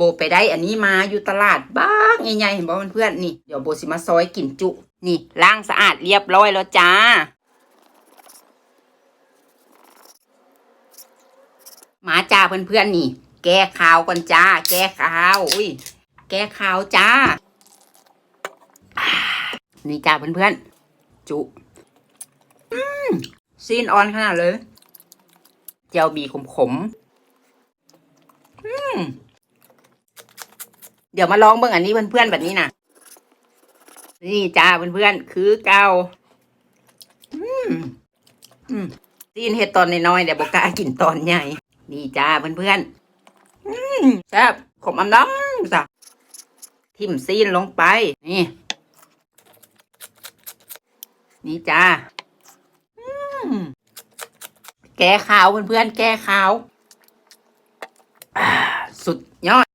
โบไปได้อันนี้มาอยู่ตลาดบ้างใหญ่ๆเห็นบ่เพื่อนๆนี่ เดี๋ยวโบสิมาซอยกินจุ นี่ล้างสะอาดเรียบร้อยแล้วจ้ามาจ้าเพื่อนๆนี่ แก้ข่าวก่อนจ้า แก้ข่าวอุ้ยแก้ข่าวจ้า นี่จ้าเพื่อนๆจุอซีนออนขนาดเลย เจียวบีขมขมๆอืม เดี๋ยวมาลองเบื้องอันนี้เพื่อนเพื่อนแบบนี้นะนี่จ้าเพื่อนเพื่อนคือืมอืซีนเห็ดตอนน้อยๆเดี๋ยวบอกกากินตอนใหญ่นี่จ้าเพื่อนเพื่อนแซ่บขมอำน้ำจ้ะทิมซีนลงไป นี่ นี่จ้าแก้ขาวเพื่อนเพื่อนแก้ขาว สุดยอด